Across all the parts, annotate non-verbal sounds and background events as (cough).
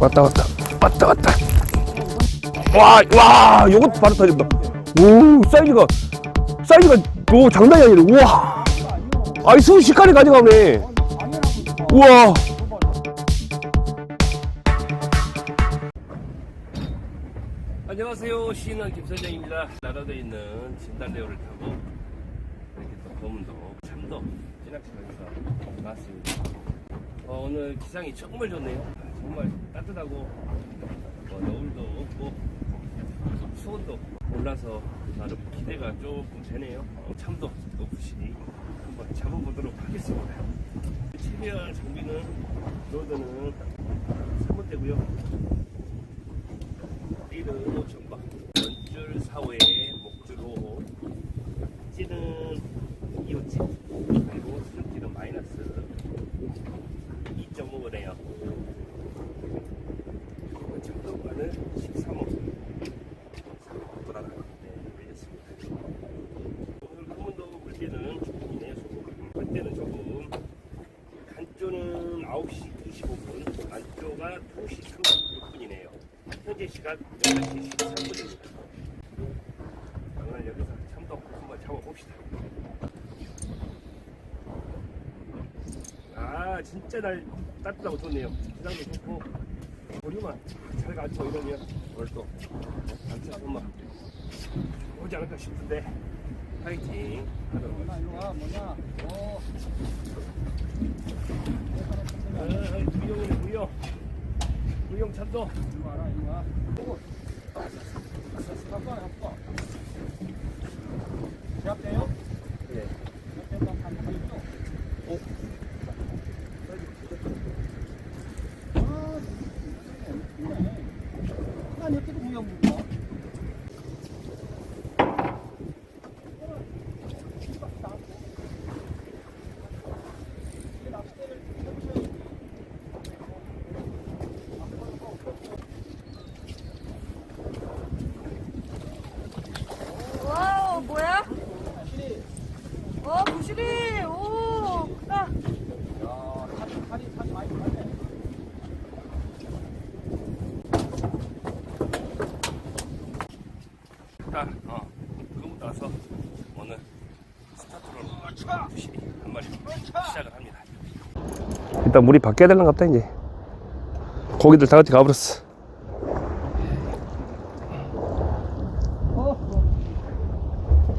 왔다 왔다. 왔다 왔다. 와와 요것도 바로 터진다. 오 사이즈가 사이즈가 오 장난이 아니네. 우와. 아이 순식간에 가져가네. 우와. 안녕하세요. 시인원 김선장입니다. 나라도에 있는 진달래호를 타고 이렇게 또 검도 참도 진학시장에서 나왔습니다 어, 오늘 기상이 정말 좋네요. 아, 정말 따뜻하고 어, 너울도 없고 수온도 올라서 나름 기대가 조금 되네요. 어, 참도 높으시 한번 잡아보도록 하겠습니다. 최대한 장비는 로드는 3분대고요. 리드 5천바 원줄 4호에 목줄 5호 찌는 2호찌 그리고 수족찌는 마이너스 2.5네요 참동관은 13호 3호 돌아가 네, 밀렸습니다 오늘 금문도 물때는 조금이네요 조금 물때는 조금 간조는 9시 25분 안조가 2시 36분이네요 현재 시각 8시 13분입니다 오늘 여기서 참돔 한번 잡아봅시다 아 진짜 날 따뜻하고 좋네요 기상도 좋고 보류만 잘 가지고 이러면 또 단체 손맛 오지 않을까 싶은데 파이팅 하도록 하겠습니다 어 아, 무용이네 무용 무용 아빠 제압돼요? 네. 제압된다 반대로 있죠? 어? 아 그래 난 이렇게도 무형 물까? 와우 뭐야? 어 부실이 오 크다 야 살이 살이 살이 많이 나네 딱, 어, 그거부터 와서 오늘 스타트로 부실이 한 마리 시작을 합니다. 일단 물이 바뀌어야 되는 것 같다, 이제. 고기들 다 같이 가버렸어.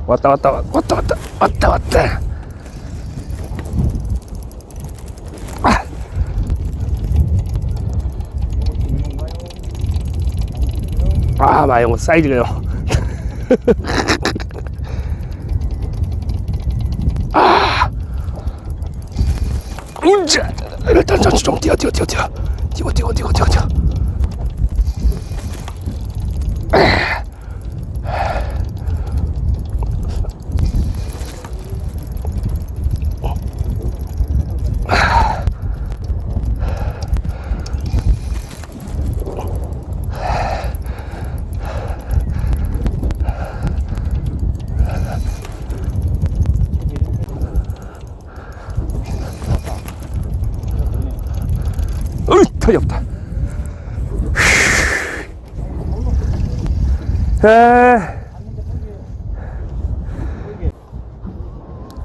왔다, 왔다, 왔다, 왔다, 왔다, 왔다, 왔다. 아, 마용 사이즈가요. (laughs) 双击啊救救救救我救我救我救我 에.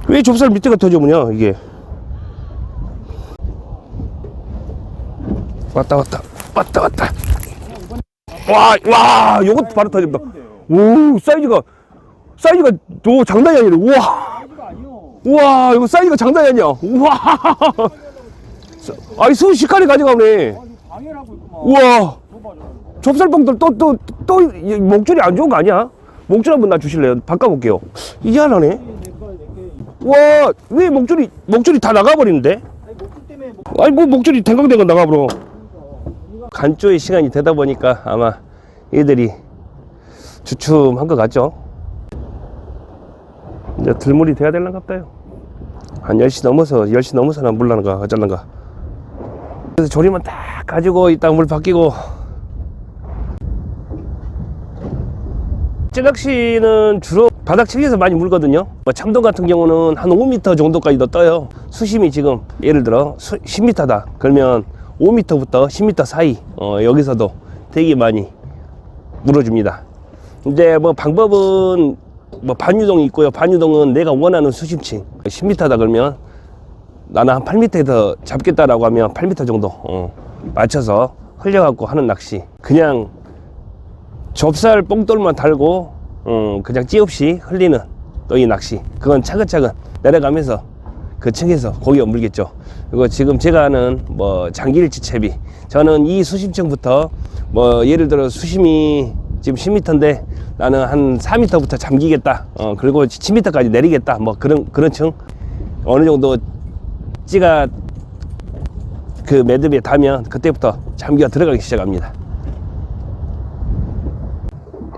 왜 좁쌀 밑에가 터져보냐, 이게. 왔다, 왔다, 왔다, 왔다. 와, 와, 요것도 바로 터진다. 오, 사이즈가, 사이즈가 또 장난이 아니네. 우와. 우와, 이거 사이즈가 장난이 아니야. 우와. 아이, 순식간에 가져가네. 우와. 좁쌀봉들 또 또 또 목줄이 안 좋은 거 아니야? 목줄 한번 나 주실래요? 바꿔볼게요. 내거내게 와, 왜 목줄이 목줄이 다 나가버리는데? 아니 뭐 목줄이 댕강댕강 나가버려. 간조의 시간이 되다 보니까 아마 얘들이 주춤한 것 같죠? 이제 들물이 돼야 될랑 같다요. 한 10시 넘어서 10시 넘어서나 물라는가 어쩔란가. 그래서 조리만 딱 가지고 이따 물 바뀌고 찌낚시는 주로 바닥 층에서 많이 물거든요. 뭐 참돔 같은 경우는 한 5m 정도까지도 떠요. 수심이 지금 예를 들어 수, 10m다. 그러면 5m부터 10m 사이 어, 여기서도 되게 많이 물어줍니다. 이제 뭐 방법은 뭐 반유동이 있고요. 반유동은 내가 원하는 수심층 10m다 그러면 나는 한 8m에서 잡겠다라고 하면 8m 정도 어, 맞춰서 흘려갖고 하는 낚시. 그냥 접살 뽕돌만 달고 음, 그냥 찌 없이 흘리는 또 이 낚시. 그건 차근차근 내려가면서 그 층에서 고기가 물겠죠. 그리고 지금 제가 하는 뭐 장기일치 채비. 저는 이 수심층부터 뭐 예를 들어 수심이 지금 10m인데 나는 한 4m부터 잠기겠다. 어, 그리고 10m까지 내리겠다. 뭐 그런 그런 층 어느 정도 찌가 그 매듭에 닿으면 그때부터 잠기가 들어가기 시작합니다.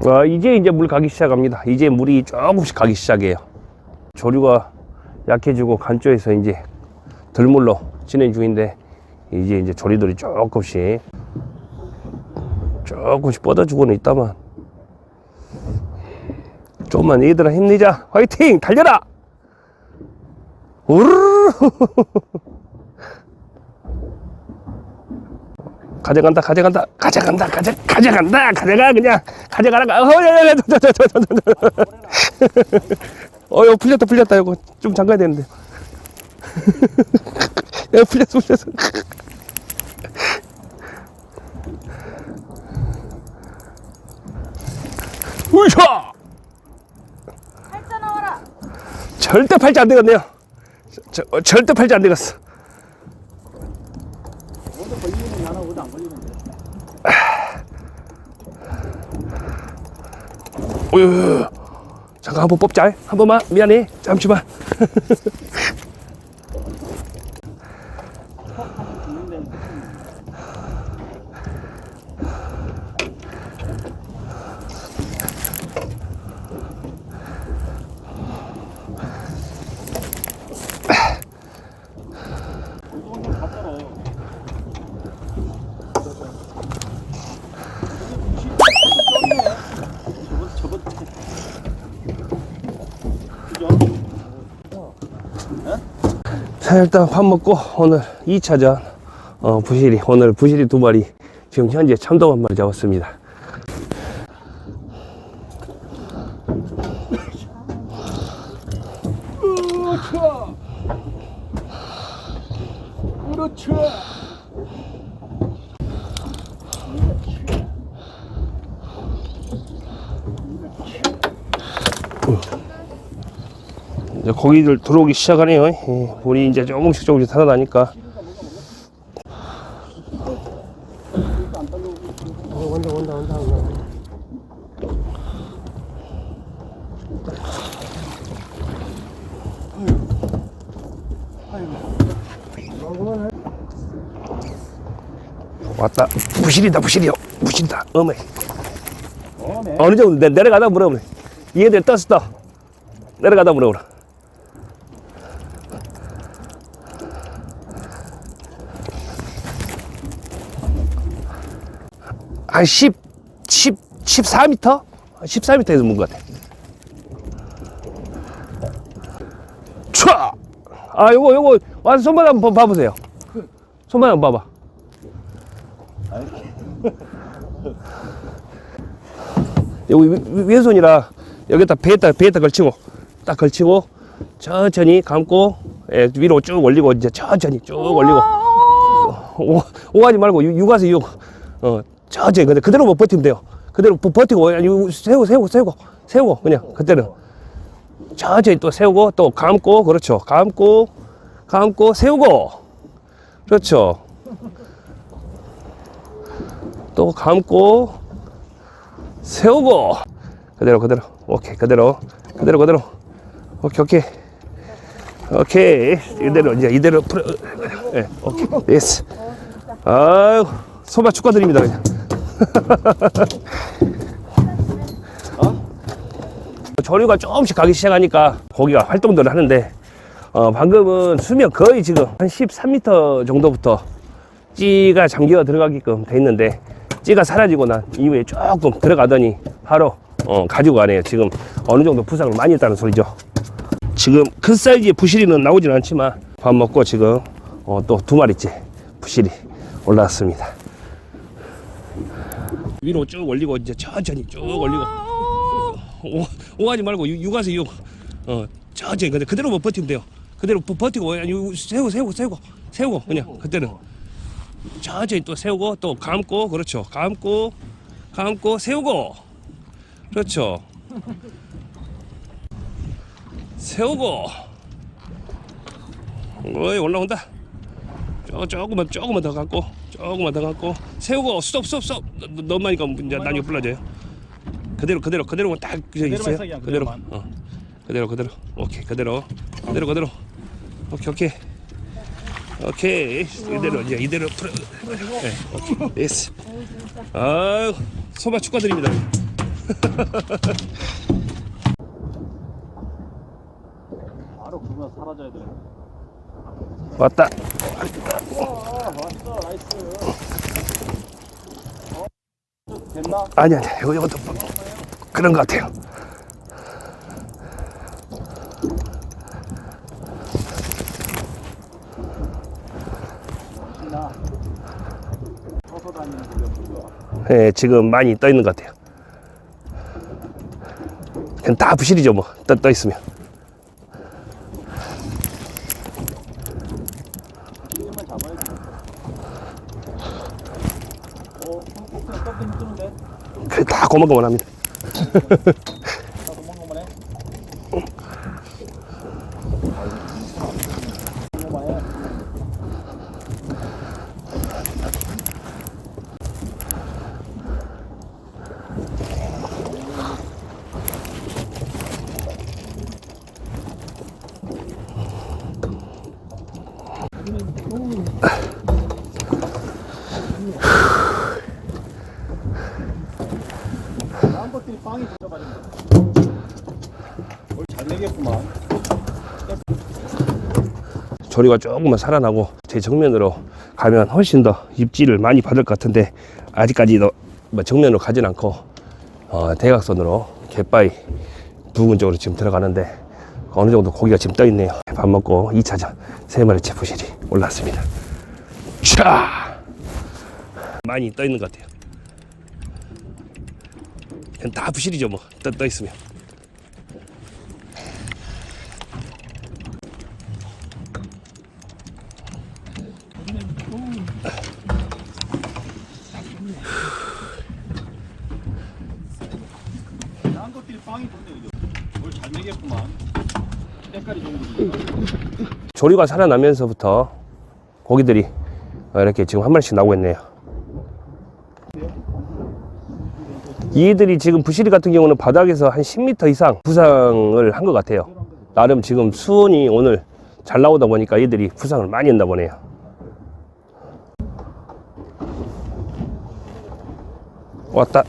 와, 이제 이제 물 가기 시작합니다. 이제 물이 조금씩 가기 시작해요. 조류가 약해지고 간조에서 이제 들물로 진행 중인데 이제 이제 조리들이 조금씩 조금씩 뻗어주고는 있다만 좀만 얘들아 힘내자 화이팅 달려라 우르르 가져간다 가져간다 가져간다 가져 가져간다 가져가 그냥. 가져가라 어야야야 어 이거 풀렸다 풀렸다. 이거 좀 잠가야 되는데. (laughs) 야 풀렸어 풀렸어. 우샤 팔자 나와라. 절대 팔지 안 되겠네요. 저, 어, 절대 팔지 안 되겠어 어디 걸리면 나는 어디 안 걸리는데. 어휴, 잠깐 한번 뽑자. 한 번만 미안해. 잠시만. (laughs) 죽는데. 운동을 갖다로. 저번 저번 그죠? 자, 일단 밥 먹고 오늘 2차전 어, 부실이 오늘 부실이 두 마리 지금 현재 참돔 한 마리 잡았습니다. 그렇죠. 그렇죠. 이제 고기들 들어오기 시작하네요. 예, 물이 이제 조금씩 조금씩 살아나니까. 어, 온다, 온다, 온다. 왔다. 부실이다, 부실이요. 부실이다. 어메. 어느 정도 내, 내려가다 물어보네. 얘들 떴어. 내려가다 물어보라. 한 10, 10, 14m? 14m에서 문것 같아. 촤! 아, 요거, 요거, 와서 손만 한번 봐보세요. 손만 한번 봐봐. 여기 왼손이라 여기다 배에다 배에다 걸치고 딱 걸치고 천천히 감고 예, 위로 쭉 올리고 이제 천천히 쭉 올리고 오, 오하지 말고 육- 육아서 육 어, 천천히 근데 그대로 못 버티면 돼요. 그대로 버- 버티고 아니, 세우고 세우고 세우고 세우고 그냥 그때는. 천천히 또 세우고 또 감고 그렇죠. 감고 감고 세우고. 그렇죠. 또 감고 세우고. 그대로 그대로. 오케이 그대로 그대로 그대로. 오케이 오케이. 오케이. 이대로 이제 이대로 풀어. 예 오케이. 예스 아유 소바 축하드립니다 그냥 조류가 조금씩 가기 시작하니까 고기가 활동들을 하는데 어, 방금은 수명 거의 지금 한 13m 정도부터 찌가 잠기가 들어가게끔 돼 있는데 찌가 사라지고 난 이후에 조금 들어가더니 바로 어, 가지고 가네요. 지금 어느 정도 부상을 많이 했다는 소리죠. 지금 큰 사이즈의 부실이는 나오진 않지만 밥 먹고 지금 어, 또 두 마리째 부실이 올라왔습니다. 위로 쭉 올리고 이제 천천히 쭉 올리고 오, 오하지 말고 육- 육아서 육 어, 천천히 근데 그대로 뭐 버티면 돼요. 그대로 버- 버티고 아니, 세우고 세우고 세우고 세우고 그냥 그때는 천천히 또 세우고 또 감고 그렇죠. 감고 감고 세우고 그렇죠. 세우고 어이 올라온다. 조, 조금만 조금만 더 감고 조금만 더 감고 세우고 스톱 스톱 스톱. 너- 너무 많이 가면 이제 나중에 불러져요. 그대로 그대로 그대로 딱 그대로만 있어요. 그대로. 그대로만. 어. 그대로 그대로. 오케이 그대로. 그대로 그대로. 오케이 오케이. 오케이. 이대로 이제 이대로 풀어. 네, 오케이. 됐어 아유 소마 축하드립니다. (laughs) 바로 그거 사라져야 돼. 왔다. 아, 왔어, 나이스. 아니 아니 이거 이것도 뭐 그런 것 같아요 예, 지금 많이 떠 있는 것 같아요. 그냥 다 부실이죠, 뭐. 떠, 떠 있으면. 이름만 잡아야지. 어, 그냥 떡 힘드는데? 그래, 다고만고만합니다. 나 도망가만 해. 도망가만 해. 다음 것들이 빵이 붙어가지고. 뭘잘 내겠구만. 조리가 조금만 살아나고 제 정면으로 가면 훨씬 더 입지를 많이 받을 것 같은데 아직까지도 뭐 정면으로 가진 않고 어, 대각선으로 갯바위 부근 쪽으로 지금 들어가는데 어느 정도 고기가 지금 떠 있네요. 밥 먹고 2차전 세 마리째 부실이 올랐습니다. 차 많이 떠 있는 것 같아요. 다 부실이죠 뭐 떠, 떠 있으면. 다음 것들이 빵이 붙네, 이거. 뭘잘 내겠구만. 때깔이 좋은 거지. 조리가 살아나면서부터 고기들이 이렇게 지금 한 마리씩 나오고 있네요. 이들이 지금 부시리 같은 경우는 바닥에서 한 10m 이상 부상을 한 것 같아요. 나름 지금 수온이 오늘 잘 나오다 보니까 얘들이 부상을 많이 했나 보네요. 왔다.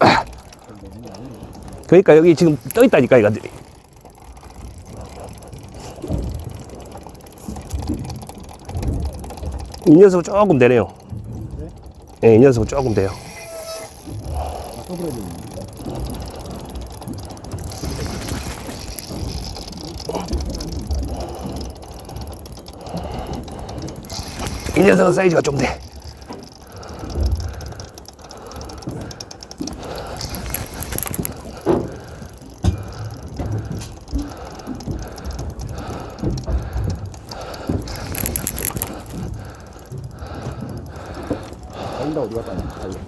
아. 그러니까 여기 지금 떠 있다니까 이가들이. 이 녀석은 조금 되네요. 예, 이 녀석은 조금 돼요. 이 녀석은 사이즈가 좀 돼. 달린다, 어디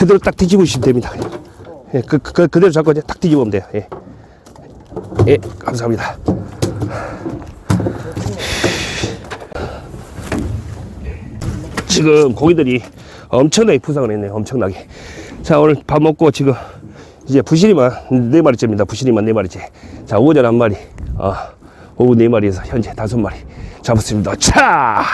그대로 딱 뒤집으시면 됩니다. 예, 그, 그, 그대로 잡고 이제 딱 뒤집으면 돼요. 예. 예, 감사합니다. 지금 고기들이 엄청나게 부상을 했네요. 엄청나게. 자, 오늘 밥 먹고 지금 이제 부시리만 네 마리째입니다. 부시리만 네 마리째. 자, 오전 한 마리, 어, 오후 네 마리에서 현재 다섯 마리 잡았습니다. 차!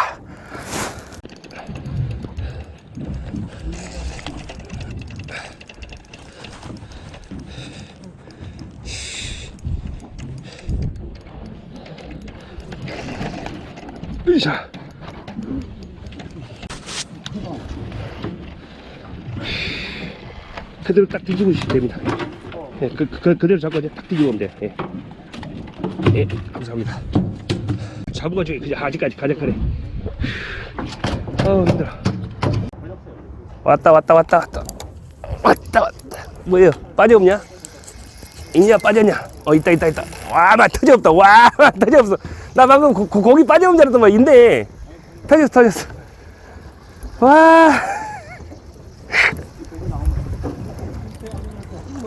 으쌰. 그대로 딱 뒤집어 주시면 됩니다. 예, 그, 그, 그대로 잡고 이제 딱 뒤집으면 돼요. 예. 예, 감사합니다. 잡아가지고 그냥 아직까지 가져가래. 아우, 힘들어. 왔다, 왔다, 왔다, 왔다. 왔다, 왔다. 뭐예요? 빠져 없냐? 있냐, 빠졌냐? 어, 있다, 있다, 있다. 와, 나 터져 없다. 와, (laughs) 나 터져 없어. 나 방금 고, 고, 고기 빠져온 줄 알았더만, 있네. 터졌어, 터졌어. 와.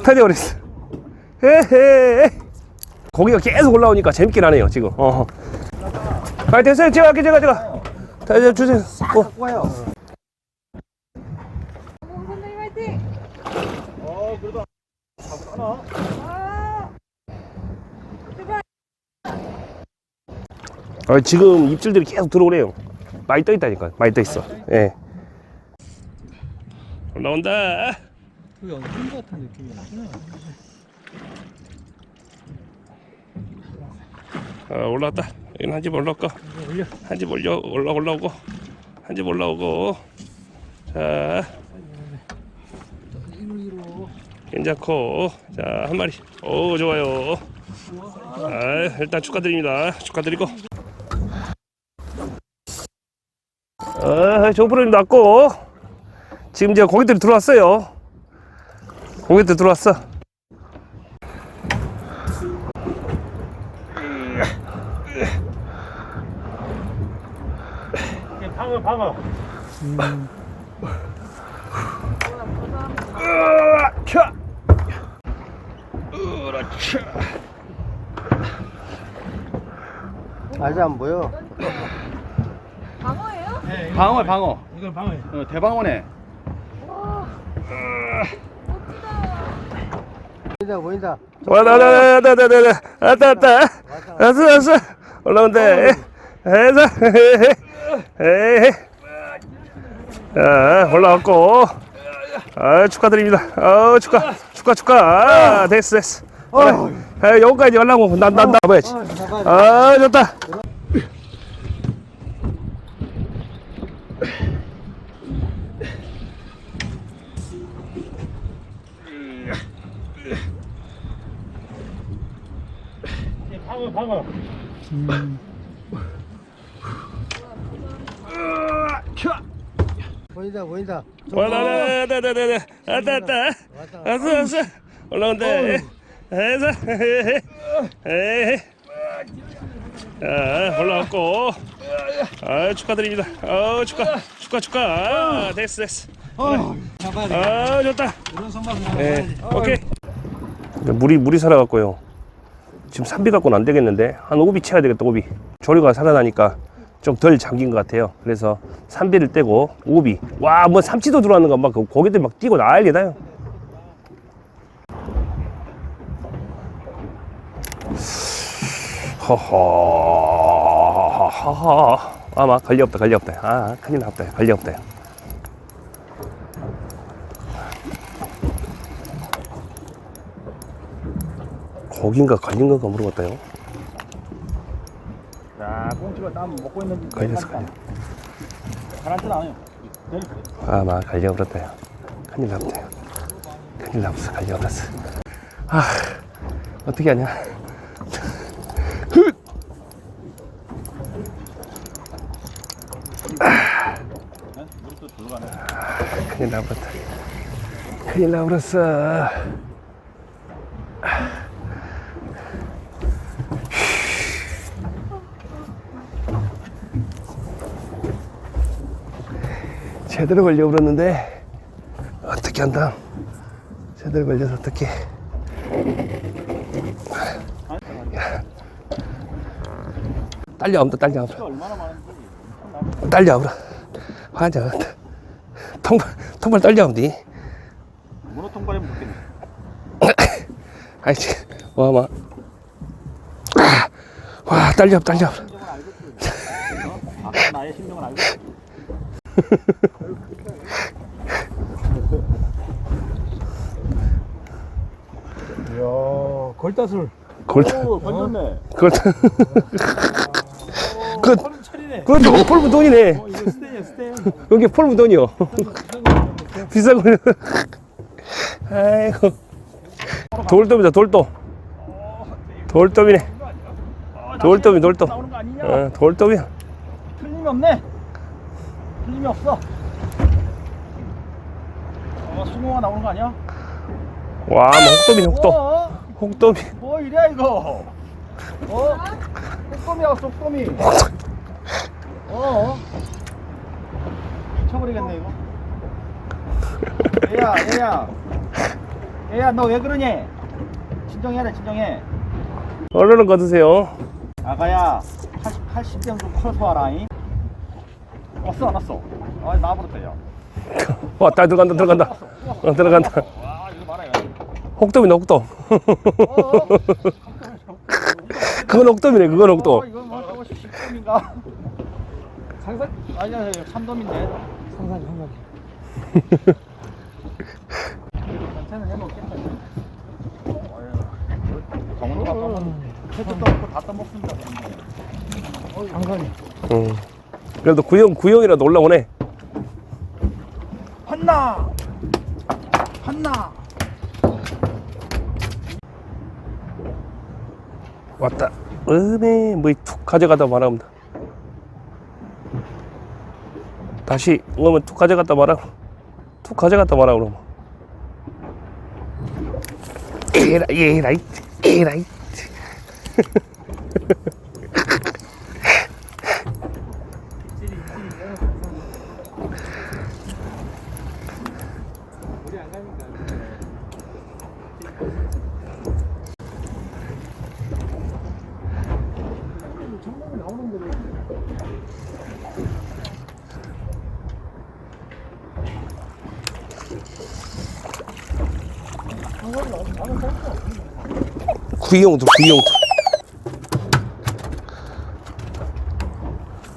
터져버렸어. 헤헤. 고기가 계속 올라오니까 재밌긴 하네요, 지금. 어. 아, 됐어요. 제가 할게, 제가, 제가. 자, 이제 주세요. 어. 선생님 화이팅! 어 그래도 하나 아! 아, 지금 입질들이 계속 들어오네요. 많이 떠 있다니까. 많이 떠 있어. 예. 올라온다. 엉킨 것 같은 느낌이 나잖아 아, 올라왔다. 여기는 한집 올라올까? 한집 올려 올라 올라오고. 한 집 올라오고. 자. 괜찮고. 자 한 마리. 오 좋아요. 아 일단 축하드립니다. 축하드리고. 아 조프로님 났고. 지금 이제 고기들이 들어왔어요 고기들 들어왔어 방어 방어 으라차 으라차 아직 안 보여. 방어예요? 방어 방어 이건 방어야. 어, 대방어네 보인다, 보인다. 와다다다다다다 왔다 왔다. 왔어 왔어. 올라온다 해서. 에헤 자 올라왔고. 아 축하드립니다. 아 축하 축하 축하. 아, 됐어 됐어. 아, 여기까지 올라오고. 난난 나봐야지. 아 좋다 방어 보인다, 보인다. 와다다다다다다 왔다. 왔다. 왔어 왔어. 올라온다 해서 자 올라왔고. 아 축하드립니다. 아 축하 축하 축하. 아, 됐어 됐어. 아 좋다. 이런 선박 네 오케이. 물이 물이 살아갖고요 지금 산비 갖고는 안 되겠는데 한 오비 채야 되겠다 오비. 조류가 살아나니까 좀 덜 잠긴 것 같아요. 그래서 산비를 떼고 오비. 와 뭐 삼치도 들어왔는 거막 고기들 막 뛰고 난리다요 허허. 아마 관리 없다 관리 없다. 아 큰일 났다. 관리 없다 고기인가 걸린 건가 모르겠다요? 야 꽁치가 땀 먹고 있는 걸렸어 걸려 가라앉진 않아요. 아마 갈려버렸다요. 큰일 났다 큰일 났어 갈려버렸어. 아 어떻게 하냐? 들어가네. 큰일 나버렸다. 큰일 나버렸어 제대로 걸려버렸는데 어떻게 한다? 제대로 걸려서 어떻게? 딸려 온다 딸려 온다 얼마나 많은지 딸려오라 환장 통발 통발 딸려온디 문어 통발이면 먹겠네. (coughs) 아이씨, 와, 마. 아, 와, 딸려, 딸려. 어? 나의 심정을 알겠 (laughs) 지. 이야, 걸따술. 골다, 오, 건졌네. 골다. 그, 펄 차리네. 그것도 폴부 돈이네. 어, 이거 스테이야, 스테이. 여기 폴부 돈이요. 비싼 거. 아이고. 돌돔이다, 돌돔. 돌돔이네. 돌돔이, 돌돔. 나오는 거 아니냐? 어, 돌돔이야. 틀림이 없네. 틀림이 없어. 어, 숭어가 나오는 거 아니야? 와, 뭐 혹돔이네, 혹돔. 어? 혹돔이. 뭐 이래 이거? 어? 쪼꼬미야 쪼꼬미. 어? 미쳐버리겠네 이거. 얘야 얘야. 얘야 너 왜 그러니? 진정해라 진정해. 얼른 거드세요. 아가야 80, 80점 좀 커서 와라잉. 왔어 안 왔어? 아 나버렸다 야. 왔다, 들어간다, 들어간다. 어, 들어간다. 혹돔이네, 혹돔. 어? 그건 혹돔이네, 그건 혹돔. 어, 이건 뭐 저거 10점인가? 상상 아니야 아니야, 3점인데. 상상이, 상상이. 괜찮은 해먹겠다. 강원도가 떠먹 해도 떠먹고 다 떠먹습니다. 상상이. 응. 그래도 구형, 구형이라도 올라오네. 한나! 한나! 왔다. 음에 뭐툭 가져가다 말합니다. 다시 오면 툭 가져갔다 말하고 툭 가져갔다 말하고 그러면 에라 에라이 에라이 (laughs) 구형도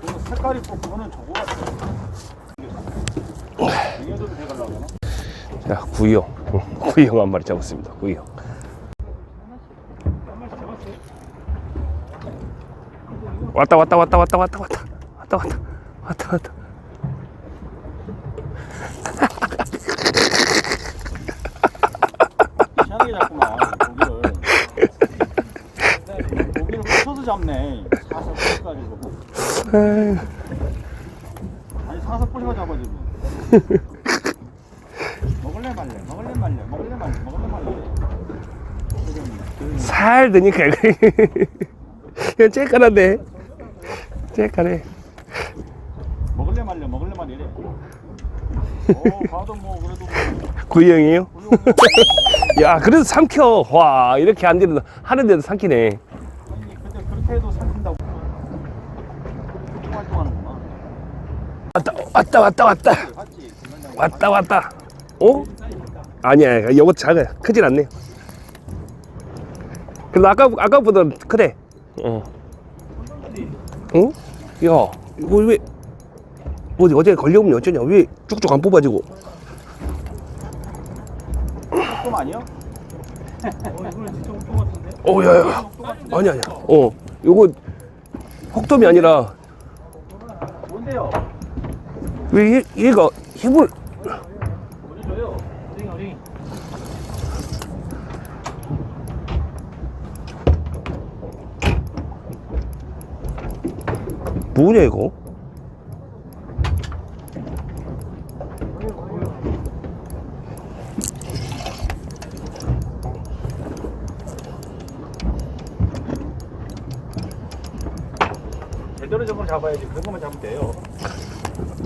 그거 색깔이 또 그거는 저거 같아. 자 구형. 응, (laughs) 구형 한 마리 잡았습니다. 구형. 왔다 왔다 왔다 왔다 왔다 왔다 왔다 왔다 왔다 왔다 희한하게 잡구만, 고기를. 고기를 붙여서 잡네. 사서 아니, 사서 꼬셔가 잡아야지. (laughs) 먹을래 말래, 먹을래 말래, 먹을래 말래, 먹을래 말래. 살 드니까 이거 쬐깐한데 쬐깐해 먹을래 말래, 먹을래 말래 이래. 오, 봐도 뭐, 그래도 뭐. 구형이에요? 훌륭해. (laughs) 야 그래도 삼켜 와 이렇게 안 되는 하는데도 삼키네 아니, 근데 그렇게 해도 삼킨다고. 활동하는구나. 왔다 왔다 왔다 왔다? 왔다 왔다 어? 아니야 이거 작아 크진 않네 그래도 아까 아까보다 크대 어. 어? 야 이거 왜 어디 어제 걸려오면 어쩌냐 왜 쭉쭉 안 뽑아지고 조금 아니야? 어 야야 아니 아니야 어 요거 혹돔이 아니라 뭔데요? 왜 얘, 얘가 힘을. 뭐냐 이거 제대로 잡아야지. 그런 것만 잡으면 돼요.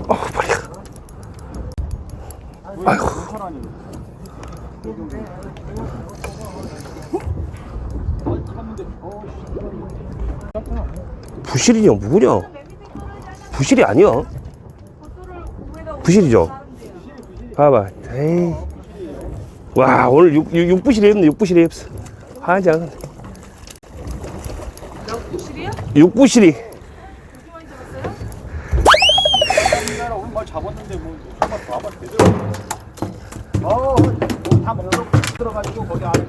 어 머리가 아이고. 괜찮아니. 부실이냐 뭐냐 부실이 아니야 부실이죠 봐봐 에이 와 오늘 육, 육, 육부실이 했네 육부실이 했어 하지 않아. 육실이요? 육부실이. 그렇게 많이 잡았어요? 내가 오늘 말 잡았는데 뭐 정말 봐봐 제대로. 어, 다 먹고 들어가지고 거기 안에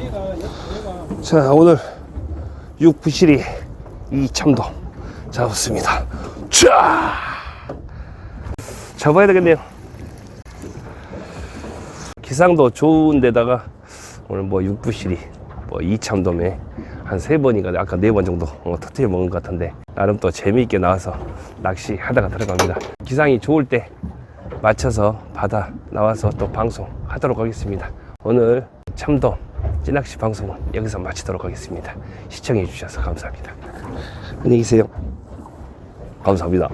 얘가 자, 오늘 육부실이 이참도 잡았습니다. 자! 잡아야 되겠네요. 기상도 좋은 데다가 오늘 뭐 육부실이 뭐 이참돔에 한 세 번인가 아까 네 번 정도 어, 터트려 먹은 것 같은데 나름 또 재미있게 나와서 낚시 하다가 들어갑니다. 기상이 좋을 때 맞춰서 바다 나와서 또 방송 하도록 하겠습니다. 오늘 참돔 찌낚시 방송은 여기서 마치도록 하겠습니다. 시청해 주셔서 감사합니다. 안녕히 계세요. 감사합니다.